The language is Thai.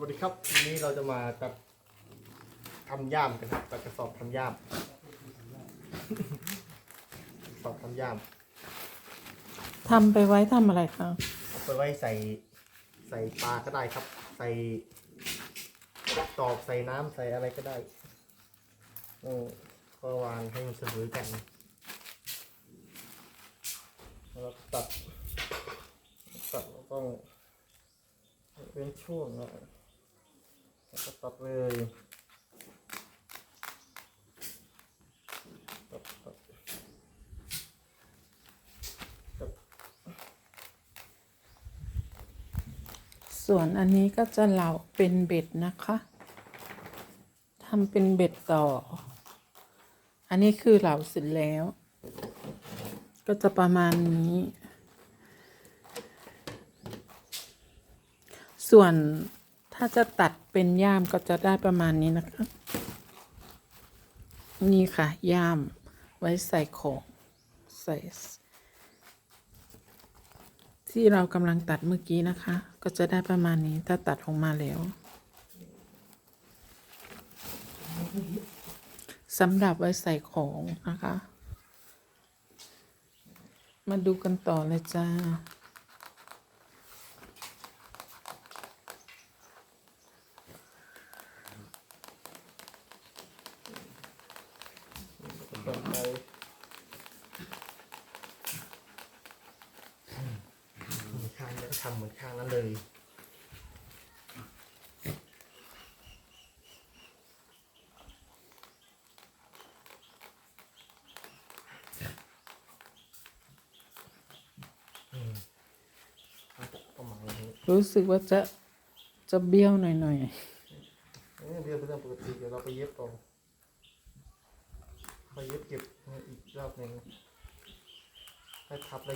วัสดีครับวันนี้เราจะมาตัดทำย่ามกันครับตัดกระสอบทำย่ามกระสอบทำย่ามทำไปไว้ทำอะไรคะเอาไปไว้ใส่ใส่ปลาก็ได้ครับ ใส่ตอกใส่น้ำใส่อะไรก็ได้โอ้ก็วางให้มันเสมอกันแล้วก็ตัดตัดแล้วก็เป็นช่วงนะแล้ว ก็ตัดเลยตัดตัดตัดส่วนอันนี้ก็จะเหลาเป็นเบ็ดนะคะทำเป็นเบ็ดต่อ อันนี้คือเหลาเสร็จแล้ว ก็จะประมาณนี้ ส่วน ถ้าจะตัดเป็นย่ามก็จะได้ประมาณนี้นะคะ นี่ค่ะ ย่ามไว้ใส่ของใส่ที่เรากำลังตัดเมื่อกี้นะคะ ก็จะได้ประมาณนี้ถ้าตัดออกมาแล้วสำหรับไว้ใส่ของนะคะ มาดูกันต่อเลยจ้า ต่อไปมี ข้างแล้วก็ทำเหมือนข้างนั้นเลยรู้สึกว่าจะจะเบี้ยวหน่อยเอ้ยเรื่องเป็นเรื่องปกติเดี๋ยวเราไปเย็บต่อ ไปเย็บเก็บอีกรอบหนึ่งให้ทับแล้ว